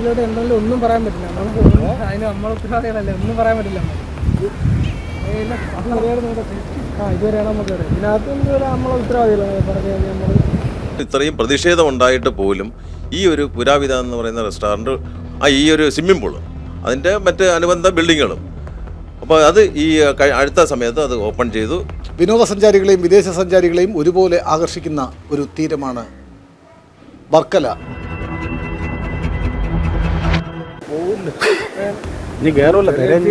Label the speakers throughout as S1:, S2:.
S1: ഏരിയയിലോട്ട് എന്തെങ്കിലും ഒന്നും പറയാൻ പറ്റില്ല. നമുക്ക് അതിന് നമ്മൾ ഉത്തരവാദികളല്ലേ? ഒന്നും പറയാൻ പറ്റില്ല ആ ഇതുവരെയാണ് നമുക്ക് അറിയാം. ഇതിനകത്ത് എന്തുവരെ നമ്മളെ ഉത്തരവാദികളാണ്. പറഞ്ഞു കഴിഞ്ഞാൽ നമ്മൾ
S2: ഇത്രയും പ്രതിഷേധം ഉണ്ടായിട്ട് പോലും ഈ ഒരു പുരാവിത എന്ന് പറയുന്ന റെസ്റ്റോറന്റ് ആ ഈ ഒരു സ്വിമ്മിംഗ് പൂളും അതിന്റെ മറ്റ് അനുബന്ധ ബിൽഡിങ്ങുകളും അപ്പോൾ അത് ഈ അടുത്ത സമയത്ത് അത് ഓപ്പൺ ചെയ്തു.
S3: വിനോദസഞ്ചാരികളെയും വിദേശ സഞ്ചാരികളെയും ഒരുപോലെ ആകർഷിക്കുന്ന ഒരു തീരമാണ് വർക്കല.
S1: വന്നു. അതൊന്നും തരാൻ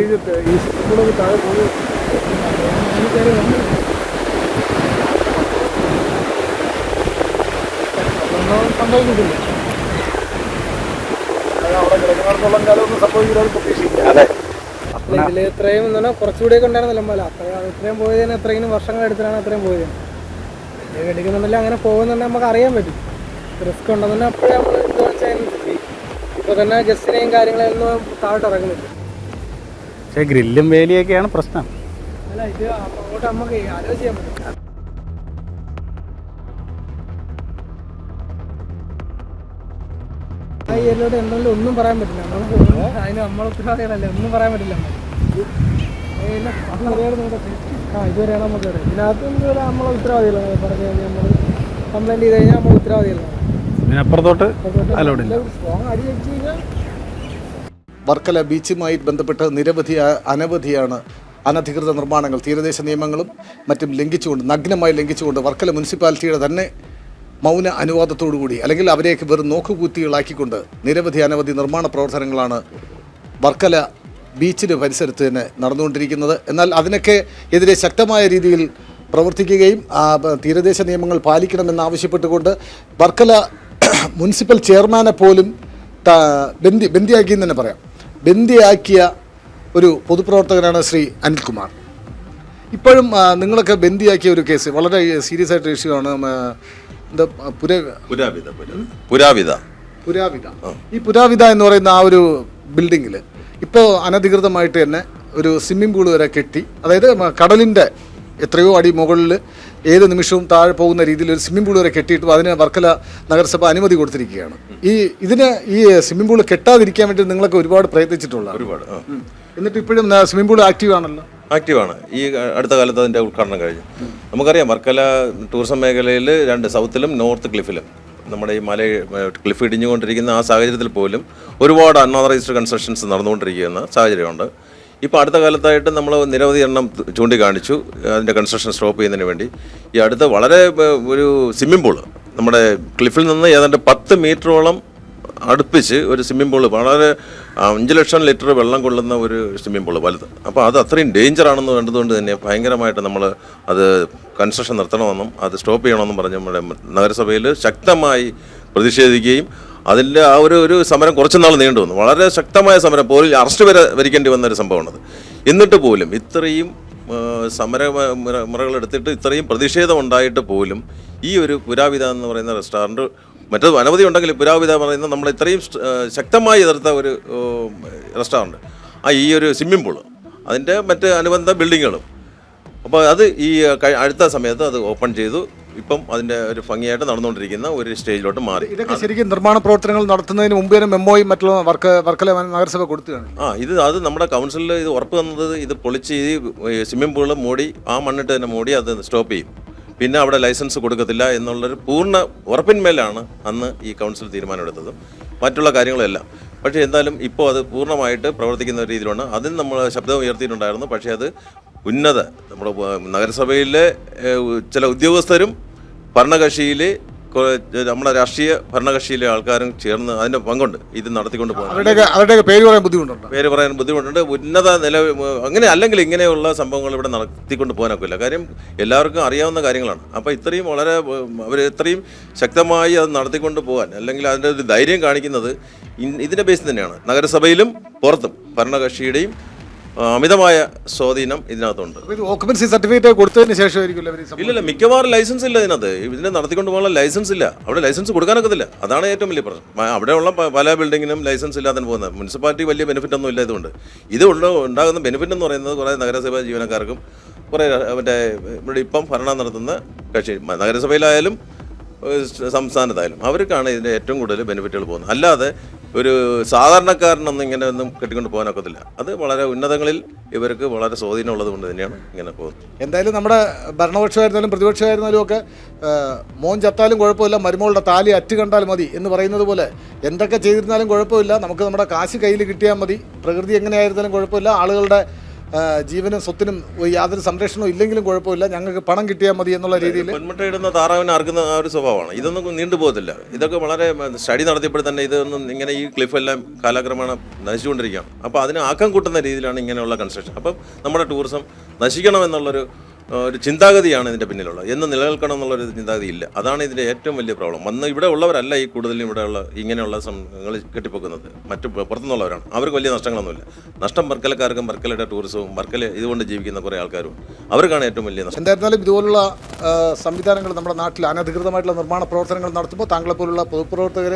S4: അതെ
S1: ഇത്രയും എന്ന് പറഞ്ഞാൽ ഉണ്ടായിരുന്നല്ലോ മല ഇത്രയും പോയതിന് എത്രയും വർഷങ്ങൾ എടുത്തിട്ടാണ് അത്രയും പോയത്. എടുക്കുന്നുണ്ടല്ലോ അങ്ങനെ പോകുന്നുണ്ടെങ്കിൽ നമുക്ക് അറിയാൻ പറ്റും. റിസ്ക് ഉണ്ടെന്നുണ്ടെങ്കിൽ അപ്പോഴേ നമ്മൾ ഇപ്പോൾ തന്നെ ഗസ്റ്റിനെയും കാര്യങ്ങളൊന്നും താഴോട്ട് ഇറങ്ങുന്നില്ല.
S4: പക്ഷേ ഗ്രില്ലും വേലിയൊക്കെയാണ് പ്രശ്നം.
S1: അല്ല ഇത് അങ്ങോട്ട് നമുക്ക് ആലോചിക്കാൻ പറ്റും. എന്തെങ്കിലും ഒന്നും പറയാൻ പറ്റില്ല? നമുക്ക് അതിന് നമ്മൾ ഉത്തരവാദികളല്ലേ ഒന്നും പറയാൻ പറ്റില്ല ആ ഇതുവരെയാണ് നമുക്ക് ഇതിനകത്ത് നമ്മളെ ഉത്തരവാദികളാണ്. പറഞ്ഞു കഴിഞ്ഞാൽ നമ്മൾ കംപ്ലൈന്റ് ചെയ്ത് കഴിഞ്ഞാൽ നമ്മൾ ഉത്തരവാദികളാണ്.
S4: ഇതിനപ്പുറത്തോട്ട് അലോഡ് ഇല്ല.
S3: വർക്കല ബീച്ചുമായി ബന്ധപ്പെട്ട് നിരവധി അനവധിയാണ് അനധികൃത നിർമ്മാണങ്ങൾ തീരദേശ നിയമങ്ങളും മറ്റും ലംഘിച്ചുകൊണ്ട് നഗ്നമായി ലംഘിച്ചുകൊണ്ട് വർക്കല മുനിസിപ്പാലിറ്റിയുടെ തന്നെ മൗന അനുവാദത്തോടുകൂടി അല്ലെങ്കിൽ അവരെയൊക്കെ വെറും നോക്കുകൂത്തികളാക്കിക്കൊണ്ട് നിരവധി അനവധി നിർമ്മാണ പ്രവർത്തനങ്ങളാണ് വർക്കല ബീച്ചിന് പരിസരത്ത് തന്നെ നടന്നുകൊണ്ടിരിക്കുന്നത് എന്നാൽ അതിനൊക്കെ എതിരെ ശക്തമായ രീതിയിൽ പ്രവർത്തിക്കുകയും തീരദേശ നിയമങ്ങൾ പാലിക്കണമെന്നാവശ്യപ്പെട്ടുകൊണ്ട് വർക്കല മുനിസിപ്പൽ ചെയർമാനെ പോലും ബന്ദി ബന്ദിയാക്കി എന്ന് തന്നെ പറയാം. ബന്ദിയാക്കിയ ഒരു പൊതുപ്രവർത്തകനാണ് ശ്രീ അനിൽകുമാർ. ഇപ്പോഴും നിങ്ങളൊക്കെ ബന്ദിയാക്കിയ ഒരു കേസ് വളരെ സീരിയസ് ആയിട്ട് ഇഷ്യൂ ആണ്. ഉം, ആ, എന്താ പുര
S2: പുരാവിത പുരാവിത.
S3: പുരാവിത. ഈ പുരാവിത എന്ന് പറയുന്ന ആ ഒരു ബിൽഡിങ്ങിൽ ഇപ്പോൾ അനധികൃതമായിട്ട് തന്നെ ഒരു സ്വിമ്മിംഗ് പൂൾ വരെ കെട്ടി അതായത് കടലിന്റെ എത്രയോ അടി മുകളിൽ ഏത് നിമിഷവും താഴെ പോകുന്ന രീതിയിൽ ഒരു സ്വിമ്മിംഗ് പൂൾ വരെ കെട്ടിയിട്ടും അതിന് വർക്കല നഗരസഭ അനുമതി കൊടുത്തിരിക്കുകയാണ്. ഈ ഇതിന് ഈ സ്വിമ്മിംഗ് പൂൾ കെട്ടാതിരിക്കാൻ വേണ്ടി നിങ്ങളൊക്കെ ഒരുപാട് പ്രയത്നിച്ചിട്ടുള്ള
S2: ഒരുപാട്.
S3: എന്നിട്ട് ഇപ്പോഴും സ്വിമ്മിംഗ് പൂൾ ആക്റ്റീവ് ആണല്ലോ?
S2: ആക്റ്റീവാണ്. ഈ അടുത്ത കാലത്ത് അതിന്റെ ഉദ്ഘാടനം കഴിഞ്ഞു. നമുക്കറിയാം വർക്കല ടൂറിസം മേഖലയിൽ രണ്ട് സൗത്തിലും നോർത്ത് ക്ലിഫിലും. നമ്മുടെ ഈ മല ക്ലിഫ് ഇടിഞ്ഞുകൊണ്ടിരിക്കുന്ന ആ സാഹചര്യത്തിൽ പോലും ഒരുപാട് അൺഓതറൈസ്ഡ് കൺസ്ട്രക്ഷൻസ് നടന്നുകൊണ്ടിരിക്കുന്ന സാഹചര്യമുണ്ട്. ഇപ്പോൾ അടുത്ത കാലത്തായിട്ട് നമ്മൾ നിരവധി എണ്ണം ചൂണ്ടിക്കാണിച്ചു അതിന്റെ കൺസ്ട്രക്ഷൻ സ്റ്റോപ്പ് ചെയ്യുന്നതിന് വേണ്ടി. ഈ അടുത്ത വളരെ ഒരു സ്വിമ്മിംഗ് പൂൾ നമ്മുടെ ക്ലിഫിൽ നിന്ന് ഏതാണ്ട് പത്ത് മീറ്ററോളം അടുപ്പിച്ച് ഒരു സ്വിമ്മിംഗ് പൂൾ വളരെ അഞ്ച് ലക്ഷം ലിറ്റർ വെള്ളം കൊള്ളുന്ന ഒരു സ്വിമ്മിംഗ് പൂൾ വലുത്. അപ്പോൾ അത് അത്രയും ഡേഞ്ചർ ആണെന്ന് കണ്ടതുകൊണ്ട് തന്നെ ഭയങ്കരമായിട്ട് നമ്മൾ അത് കൺസ്ട്രക്ഷൻ നിർത്തണമെന്നും അത് സ്റ്റോപ്പ് ചെയ്യണമെന്നും പറഞ്ഞ് നമ്മുടെ നഗരസഭയിൽ ശക്തമായി പ്രതിഷേധിക്കുകയും അതിന്റെ ആ ഒരു ഒരു സമരം കുറച്ച് നാൾ നീണ്ടു വന്നു. വളരെ ശക്തമായ സമരം. പോലും അറസ്റ്റ് വരെ വരിക്കേണ്ടി വന്ന ഒരു സംഭവമാണത്. എന്നിട്ട് പോലും ഇത്രയും സമര മുറകളെടുത്തിട്ട് ഇത്രയും പ്രതിഷേധം ഉണ്ടായിട്ട് പോലും ഈ ഒരു പുരാവിത എന്ന് പറയുന്ന റെസ്റ്റോറന്റ് മറ്റത് അനവധി ഉണ്ടെങ്കിൽ പുരാവിത പറയുന്ന നമ്മൾ ഇത്രയും ശക്തമായി എതിർത്ത ഒരു റെസ്റ്റോറന്റ്. ആ ഈ ഒരു സ്വിമ്മിംഗ് പൂൾ. അതിന്റെ മറ്റ് അനുബന്ധ ബിൽഡിങ്ങുകളും. അപ്പോൾ അത് ഈ അടുത്ത സമയത്ത് അത് ഓപ്പൺ ചെയ്തു. ഇപ്പം അതിന്റെ ഒരു ഭംഗിയായിട്ട് നടന്നുകൊണ്ടിരിക്കുന്ന ഒരു സ്റ്റേജിലോട്ട് മാറി.
S3: ഇതൊക്കെ ശരിക്കും നിർമ്മാണ പ്രവർത്തനങ്ങൾ നടത്തുന്നതിന് മുമ്പ് തന്നെ മെമ്മോയും മറ്റുള്ള വർക്ക് വർക്കല നഗരസഭ കൊടുത്തതാണ്.
S2: ആ ഇത് അത് നമ്മുടെ കൗൺസിലിൽ ഇത് ഉറപ്പ് തന്നത് ഇത് പൊളിച്ച് ഈ സ്വിമ്മിംഗ് പൂൾ മൂടി ആ മണ്ണിട്ട് തന്നെ മൂടി അത് സ്റ്റോപ്പ് ചെയ്യും. പിന്നെ അവിടെ ലൈസൻസ് കൊടുക്കത്തില്ല എന്നുള്ളൊരു പൂർണ ഉറപ്പിന്മേലാണ് അന്ന് ഈ കൗൺസിൽ തീരുമാനമെടുത്തത് മറ്റുള്ള കാര്യങ്ങളെല്ലാം. പക്ഷേ എന്തായാലും ഇപ്പോൾ അത് പൂർണമായിട്ട് പ്രവർത്തിക്കുന്ന രീതിയിലാണ്. അതിന് നമ്മൾ ശബ്ദം ഉയർത്തിയിട്ടുണ്ടായിരുന്നു. പക്ഷേ അത് ഉന്നത നമ്മുടെ നഗരസഭയിലെ ചില ഉദ്യോഗസ്ഥരും ഭരണകക്ഷിയിലെ നമ്മുടെ രാഷ്ട്രീയ ഭരണകക്ഷിയിലെ ആൾക്കാരും ചേർന്ന് അതിന്റെ പങ്കുണ്ട്. ഇത് നടത്തിക്കൊണ്ട് പോകുന്നത്
S3: പേര് പറയാൻ ബുദ്ധിമുട്ടുണ്ട്?
S2: പേര് പറയാൻ ബുദ്ധിമുട്ടുണ്ട്. ഉന്നത നില അങ്ങനെ അല്ലെങ്കിൽ ഇങ്ങനെയുള്ള സംഭവങ്ങൾ ഇവിടെ നടത്തിക്കൊണ്ട് പോകാനൊക്കില്ല. കാര്യം എല്ലാവർക്കും അറിയാവുന്ന കാര്യങ്ങളാണ്. അപ്പോൾ ഇത്രയും വളരെ അവർ ഇത്രയും ശക്തമായി അത് നടത്തിക്കൊണ്ട് പോകാൻ അല്ലെങ്കിൽ അതിന്റെ ഒരു ധൈര്യം കാണിക്കുന്നത് ഇതിന്റെ ഇതിന്റെ ബേസിൽ തന്നെയാണ്. നഗരസഭയിലും പുറത്തും ഭരണകക്ഷിയുടെയും അമിതമായ സ്വാധീനം ഇതിനകത്തുണ്ട്.
S3: ഓക്കുപൻസി സർട്ടിഫിക്കറ്റ് കൊടുത്തതിന് ശേഷം ഇല്ല
S2: ഇല്ലല്ല മിക്കവാറും ലൈസൻസ് ഇല്ല ഇതിനകത്ത്. ഇതിനെ നടത്തിക്കൊണ്ട് പോകാനുള്ള ലൈസൻസ് ഇല്ല. അവിടെ ലൈസൻസ് കൊടുക്കാനൊക്കത്തില്ല. അതാണ് ഏറ്റവും വലിയ പ്രശ്നം. അവിടെയുള്ള പല ബിൽഡിങ്ങിനും ലൈസൻസ് ഇല്ലാതെ പോകുന്നത്. മുനിസിപ്പാലിറ്റി വലിയ ബെനിഫിറ്റ് ഒന്നും ഇല്ല ഇതുകൊണ്ട്. ഇത് ഉള്ള ഉണ്ടാകുന്ന ബെനിഫിറ്റ് എന്ന് പറയുന്നത് കുറേ നഗരസഭാ ജീവനക്കാർക്കും കുറേ മറ്റേ ഇവിടെ ഇപ്പം ഭരണം നടത്തുന്ന കക്ഷി നഗരസഭയിലായാലും സംസ്ഥാനത്തായാലും അവർക്കാണ് ഇതിന്റെ ഏറ്റവും കൂടുതൽ ബെനിഫിറ്റുകൾ പോകുന്നത്. അല്ലാതെ ഒരു സാധാരണക്കാരനൊന്നും ഇങ്ങനെ ഒന്നും കെട്ടിക്കൊണ്ട് പോകാനൊക്കത്തില്ല അത് വളരെ ഉന്നതങ്ങളിൽ ഇവർക്ക് വളരെ സ്വാധീനമുള്ളത് കൊണ്ട് തന്നെയാണ് ഇങ്ങനെ പോകുന്നത്.
S3: എന്തായാലും നമ്മുടെ ഭരണപക്ഷമായിരുന്നാലും പ്രതിപക്ഷമായിരുന്നാലും ഒക്കെ മോൻ ചത്താലും കുഴപ്പമില്ല മരുമകളുടെ താലി അറ്റ് കണ്ടാൽ മതി എന്ന് പറയുന്നത് പോലെ എന്തൊക്കെ ചെയ്തിരുന്നാലും കുഴപ്പമില്ല. നമുക്ക് നമ്മുടെ കാശ് കയ്യിൽ കിട്ടിയാൽ മതി. പ്രകൃതി എങ്ങനെയായിരുന്നാലും കുഴപ്പമില്ല. ആളുകളുടെ ജീവനും സ്വത്തിനും യാതൊരു സംരക്ഷണവും ഇല്ലെങ്കിലും കുഴപ്പമില്ല. ഞങ്ങൾക്ക് പണം കിട്ടിയാൽ മതി എന്നുള്ള രീതിയിൽ
S2: പൊന്മുട്ടയിടുന്ന താറാവിനെ അറുക്കുന്ന ആ ഒരു സ്വഭാവമാണ്. ഇതൊന്നും നീണ്ടുപോകത്തില്ല ഇതൊക്കെ വളരെ സ്റ്റഡി നടത്തിയപ്പോൾ തന്നെ ഇതൊന്നും ഇങ്ങനെ ഈ ക്ലിഫ് എല്ലാം കാലക്രമേണ നശിച്ചുകൊണ്ടിരിക്കുകയാണ്. അപ്പോൾ അതിന് ആക്കം കൂട്ടുന്ന രീതിയിലാണ് ഇങ്ങനെയുള്ള കൺസ്ട്രക്ഷൻ അപ്പം നമ്മുടെ ടൂറിസം നശിക്കണമെന്നുള്ളൊരു ഒരു ചിന്താഗതിയാണ് ഇതിന്റെ പിന്നിലുള്ളത്. എന്ന് നിലനിൽക്കണം എന്നുള്ളൊരു ചിന്താഗതി ഇല്ല. അതാണ് ഇതിന്റെ ഏറ്റവും വലിയ പ്രോബ്ലം വന്ന് ഇവിടെ ഉള്ളവരല്ല ഈ കൂടുതലും ഇവിടെയുള്ള ഇങ്ങനെയുള്ള സംഘങ്ങൾ കെട്ടിപ്പൊക്കുന്നത്. മറ്റു പുറത്തുനിന്നുള്ളവരാണ്. അവർക്ക് വലിയ നഷ്ടങ്ങളൊന്നുമില്ല. നഷ്ടം വർക്കലക്കാർക്കും വർക്കലയുടെ ടൂറിസവും വർക്കല ഇതുകൊണ്ട് ജീവിക്കുന്ന കുറേ ആൾക്കാരും. അവർക്കാണ് ഏറ്റവും വലിയ നഷ്ടം.
S3: എന്തായിരുന്നാലും ഇതുപോലുള്ള സംവിധാനങ്ങൾ നമ്മുടെ നാട്ടിൽ അനധികൃതമായിട്ടുള്ള നിർമ്മാണ പ്രവർത്തനങ്ങൾ നടത്തുമ്പോൾ താങ്കളെപ്പോലുള്ള പൊതുപ്രവർത്തകർ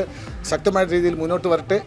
S3: ശക്തമായ രീതിയിൽ മുന്നോട്ട് വരട്ടെ.